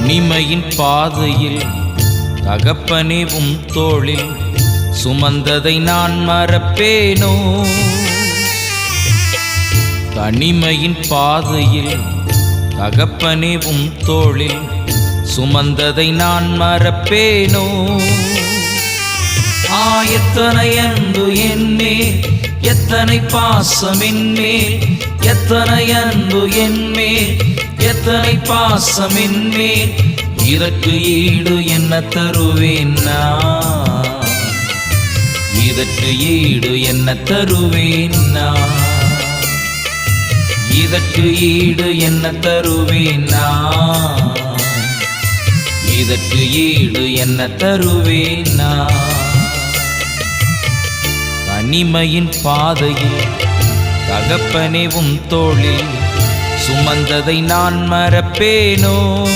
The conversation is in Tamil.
தனிமையின் பாதையில் தகப்பனே உம் தோளில் சுமந்ததை நான் மறப்பேனோ? தனிமையின் பாதையில் தகப்பனே உம் தோளில் சுமந்ததை நான் மறப்பேனோ? ஆ எத்தனை அன்பு என்மேல் எத்தனை பாசம் என்மேல் எத்தனை அன்பு என்மேல் எத்தனை பாசம் என்மேல் இதற்கு ஈடு என்ன தருவேன் நான்? இதற்கு ஈடு என்ன தருவேன் நான்? இதற்கு ஈடு என்ன தருவேன் நான்? இதற்கு ஈடு என்ன தருவேன் நான்? தனிமையின் பாதையில் தகப்பனே தோழில் சுமந்ததை நான் மறப்பேனோ?